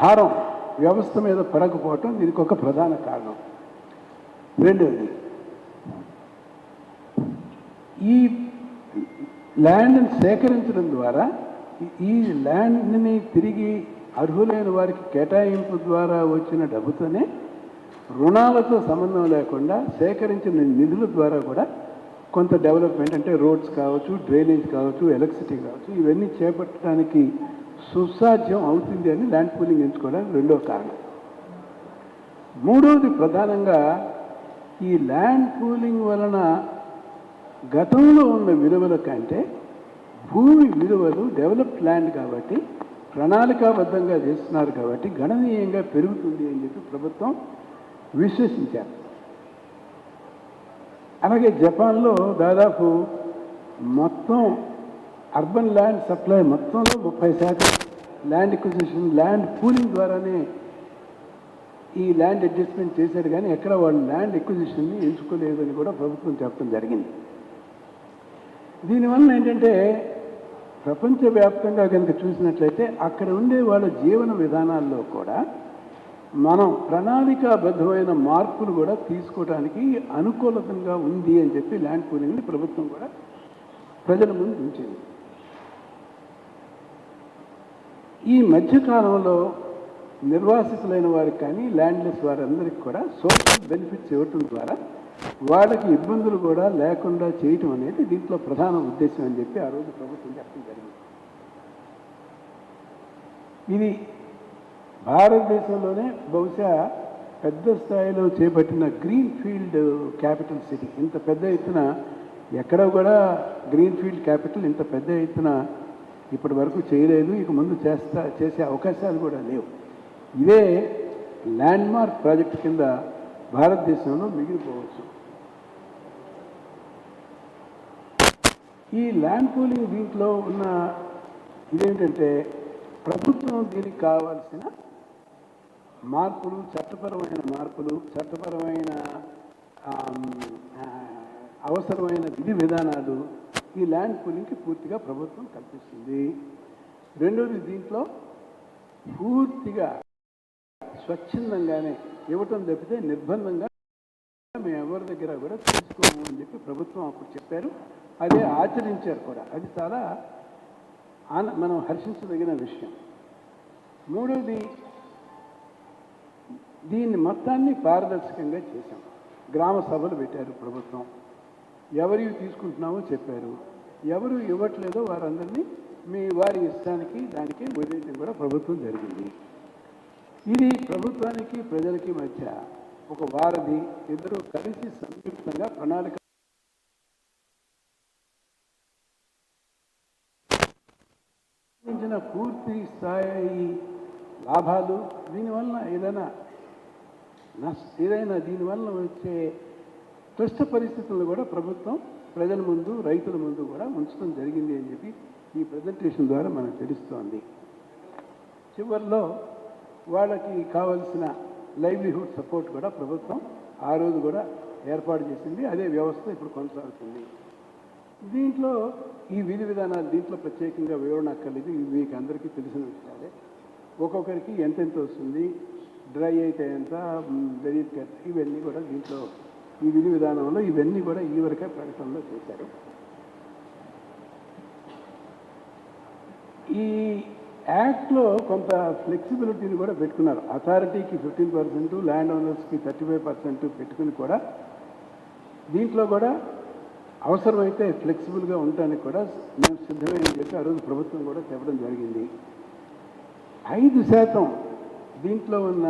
భారం వ్యవస్థ మీద పడకపోవటం దీనికి ఒక ప్రధాన కారణం. రెండవది ఈ ల్యాండ్ని సేకరించడం ద్వారా ఈ- ఈ ల్యాండ్ని తిరిగి అర్హులైన వారికి కేటాయింపు ద్వారా వచ్చిన డబ్బుతోనే రుణాలతో సంబంధం లేకుండా సేకరించిన నిధుల ద్వారా కూడా కొంత డెవలప్మెంట్ అంటే రోడ్స్ కావచ్చు డ్రైనేజ్ కావచ్చు ఎలక్ట్రిసిటీ కావచ్చు ఇవన్నీ చేపట్టడానికి సుసాధ్యం అవుతుంది అని ల్యాండ్ పూలింగ్ ఎంచుకోవడానికి రెండో కారణం. మూడవది ప్రధానంగా ఈ ల్యాండ్ పూలింగ్ వలన గతంలో ఉన్న విలువల కంటే భూమి విలువలు డెవలప్డ్ ల్యాండ్ కాబట్టి ప్రణాళికాబద్ధంగా చేస్తున్నారు కాబట్టి గణనీయంగా పెరుగుతుంది అని చెప్పి ప్రభుత్వం విశ్వసించారు. అలాగే జపాన్లో దాదాపు మొత్తం అర్బన్ ల్యాండ్ సప్లై మొత్తంలో ముప్పై శాతం. ల్యాండ్ ఎక్విజిషన్ ల్యాండ్ పూలింగ్ ద్వారానే ఈ ల్యాండ్ అడ్జస్ట్మెంట్ చేశారు కానీ ఎక్కడ వాళ్ళు ల్యాండ్ ఎక్విజిషన్ని ఎంచుకోలేదని కూడా ప్రభుత్వం చెప్పడం జరిగింది. దీనివల్ల ఏంటంటే ప్రపంచవ్యాప్తంగా కనుక చూసినట్లయితే అక్కడ ఉండే వాళ్ళ జీవన విధానాల్లో కూడా మనం ప్రణాళికాబద్ధమైన మార్పులు కూడా తీసుకోవడానికి అనుకూలతంగా ఉంది అని చెప్పి ల్యాండ్ పూలింగ్ని ప్రభుత్వం కూడా ప్రజల ముందు ఉంచింది. ఈ మధ్యకాలంలో నిర్వాసితులైన వారికి కానీ ల్యాండ్లెస్ వారందరికీ కూడా సోషల్ బెనిఫిట్స్ ఇవ్వటం ద్వారా వాళ్ళకి ఇబ్బందులు కూడా లేకుండా చేయటం అనేది దీంట్లో ప్రధాన ఉద్దేశం అని చెప్పి ఆ రోజు ప్రభుత్వం చెప్పడం జరిగింది. ఇది భారతదేశంలోనే బహుశా పెద్ద స్థాయిలో చేపట్టిన గ్రీన్ ఫీల్డ్ క్యాపిటల్ సిటీ ఇంత పెద్ద ఎత్తున ఎక్కడ కూడా గ్రీన్ ఫీల్డ్ క్యాపిటల్ ఇంత పెద్ద ఎత్తున ఇప్పటి వరకు చేయలేదు ఇక ముందు చేస్తా చేసే అవకాశాలు కూడా లేవు. ఇదే ల్యాండ్ మార్క్ ప్రాజెక్ట్ కింద భారతదేశంలో మిగిలిపోవచ్చు. ఈ ల్యాండ్ పూలింగ్ దీంట్లో ఉన్న ఇదేంటంటే ప్రభుత్వం దీనికి కావాల్సిన మార్పులు చట్టపరమైన మార్పులు చట్టపరమైన అవసరమైన విధి విధానాలు ఈ ల్యాండ్ పూలింగ్కి పూర్తిగా ప్రభుత్వం కల్పిస్తుంది. రెండోది దీంట్లో పూర్తిగా స్వచ్ఛందంగానే ఇవ్వటం తప్పితే నిర్బంధంగా మేము ఎవరి దగ్గర కూడా తీసుకోము అని చెప్పి ప్రభుత్వం అప్పుడు చెప్పారు. అదే ఆచరించారు కూడా. అది చాలా ఆన మనం హర్షించదగిన విషయం. మూడవది దీన్ని మొత్తాన్ని పారదర్శకంగా చేశాం. గ్రామ సభలు పెట్టారు ప్రభుత్వం. ఎవరివి తీసుకుంటున్నామో చెప్పారు. ఎవరు ఇవ్వట్లేదో వారందరినీ మీ వారి ఇష్టానికి దానికి వదిలేయడం కూడా ప్రభుత్వం జరిగింది. ఇది ప్రభుత్వానికి ప్రజలకి మధ్య ఒక వారధి ఇద్దరు కలిసి సంయుక్తంగా ప్రణాళిక పూర్తి స్థాయి లాభాలు దీనివల్ల ఏదైనా నష్ట ఏదైనా దీనివల్ల వచ్చే క్లిష్ట పరిస్థితులను కూడా ప్రభుత్వం ప్రజల ముందు రైతుల ముందు కూడా ఉంచడం జరిగింది అని చెప్పి ఈ ప్రజెంటేషన్ ద్వారా మనకు తెలుస్తోంది. చివరిలో వాళ్ళకి కావలసిన లైవ్లీహుడ్ సపోర్ట్ కూడా ప్రభుత్వం ఆ రోజు కూడా ఏర్పాటు చేసింది. అదే వ్యవస్థ ఇప్పుడు కొనసాగుతుంది. దీంట్లో ఈ విధి విధానాలు దీంట్లో ప్రత్యేకంగా వివరణ అక్కర్లేదు ఇవి మీకు అందరికీ తెలిసిన విషయాలే ఒక్కొక్కరికి ఎంతెంత వస్తుంది? డ్రై అయితే ఎంత? జరీద్ ఇవన్నీ కూడా దీంట్లో ఈ విధి విధానంలో ఇవన్నీ కూడా ఈ వరకే ప్రకటనలో చేశారు. ఈ యాక్ట్లో కొంత ఫ్లెక్సిబిలిటీని కూడా పెట్టుకున్నారు. అథారిటీకి ఫిఫ్టీన్ పర్సెంట్ ల్యాండ్ ఓనర్స్కి థర్టీ ఫైవ్ పర్సెంట్ పెట్టుకుని కూడా దీంట్లో కూడా అవసరమైతే ఫ్లెక్సిబుల్గా ఉండటానికి కూడా మేము సిద్ధమైన చెప్పి ఆ రోజు ప్రభుత్వం కూడా చెప్పడం జరిగింది. ఐదు శాతం దీంట్లో ఉన్న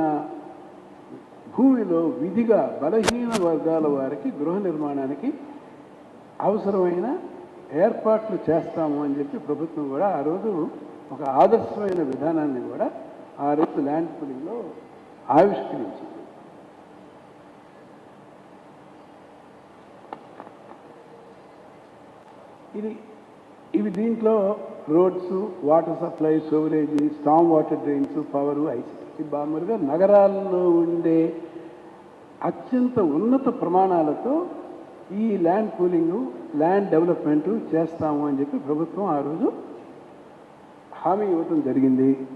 భూమిలో విధిగా బలహీన వర్గాల వారికి గృహ నిర్మాణానికి అవసరమైన ఏర్పాట్లు చేస్తాము అని చెప్పి ప్రభుత్వం కూడా ఆ రోజు ఒక ఆదర్శమైన విధానాన్ని కూడా ఆ రోజు ల్యాండ్ పూలింగ్లో ఆవిష్కరించింది. ఇది ఇవి దీంట్లో roads water supply sewerage storm water drains power IC బామరుగా నగరాల్లో ఉండే అత్యంత ఉన్నత ప్రమాణాలతో ఈ ల్యాండ్ కూలింగు ల్యాండ్ డెవలప్మెంట్ చేస్తాము అని చెప్పి ప్రభుత్వం ఆ రోజు హామీ ఇవ్వటం జరిగింది.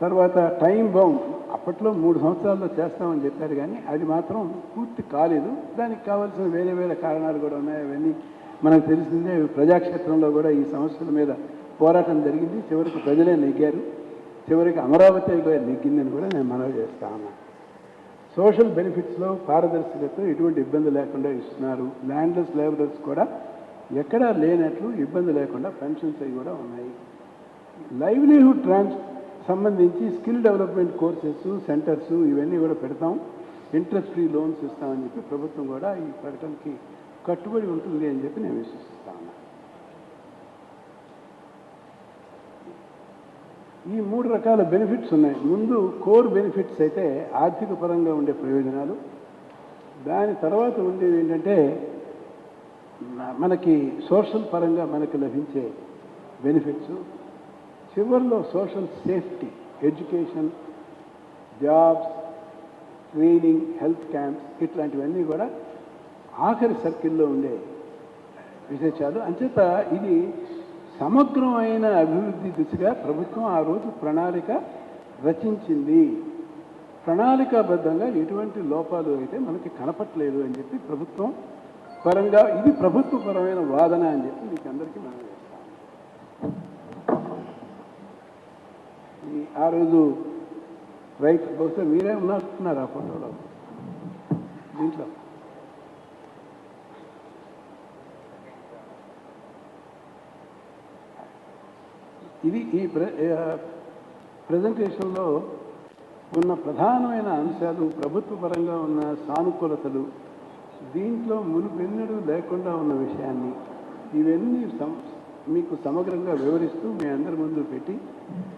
తర్వాత టైం బౌండ్ అప్పట్లో మూడు సంవత్సరాల్లో చేస్తామని చెప్పారు కానీ అది మాత్రం పూర్తి కాలేదు. దానికి కావాల్సిన వేరే వేరే కారణాలు కూడా ఉన్నాయి. అవన్నీ మనకు తెలిసిందే. ప్రజాక్షేత్రంలో కూడా ఈ సమస్యల మీద పోరాటం జరిగింది. చివరికి ప్రజలే నెగ్గారు. చివరికి అమరావతి కూడా నెగ్గిందని కూడా నేను మనవి చేస్తా ఉన్నాను సోషల్ బెనిఫిట్స్లో పారదర్శకత ఎటువంటి ఇబ్బంది లేకుండా ఇస్తున్నారు. ల్యాండ్లెస్ లేబరర్స్ కూడా ఎక్కడా లేనట్లు ఇబ్బంది లేకుండా పెన్షన్స్ అవి కూడా ఉన్నాయి. లైవ్లీహుడ్ ట్రాన్స్ సంబంధించి స్కిల్ డెవలప్మెంట్ కోర్సెస్ సెంటర్స్ ఇవన్నీ కూడా పెడతాం. ఇంట్రెస్ట్ ఫ్రీ లోన్స్ ఇస్తామని చెప్పి ప్రభుత్వం కూడా ఈ ప్రకటనకి కట్టుబడి ఉంటుంది అని చెప్పి నేను విశ్వసిస్తాను. ఈ మూడు రకాల బెనిఫిట్స్ ఉన్నాయి. ముందు కోర్ బెనిఫిట్స్ అయితే ఆర్థిక పరంగా ఉండే ప్రయోజనాలు. దాని తర్వాత ఉండేది ఏంటంటే మనకి సోషల్ పరంగా మనకి లభించే బెనిఫిట్స్ చివరిలో social safety education jobs training health camps ఇట్లాంటివన్నీ కూడా ఆఖరి సర్కిల్లో ఉండే విశేషాలు. అంచేత ఇది సమగ్రమైన అభివృద్ధి దిశగా ప్రభుత్వం ఆ రోజు ప్రణాళిక రచించింది. ప్రణాళికాబద్ధంగా ఎటువంటి లోపాలు అయితే మనకి కనపట్లేదు అని చెప్పి ప్రభుత్వం పరంగా ఇది ప్రభుత్వపరమైన వాదన అని చెప్పి మీకు అందరికీ మనం చేస్తాం ఆ రోజు రైట్ బహుశా మీరే ఉన్నట్టున్నారు ఆ ఫోటోలో? దీంట్లో? ఇది ఈ ప్ర ప్రజెంటేషన్లో ఉన్న ప్రధానమైన అంశాలు ప్రభుత్వ పరంగా ఉన్న సానుకూలతలు దీంట్లో మునుపెన్నడూ లేకుండా ఉన్న విషయాన్ని ఇవన్నీ సం మీకు సమగ్రంగా వివరిస్తూ మీ అందరి ముందు పెట్టి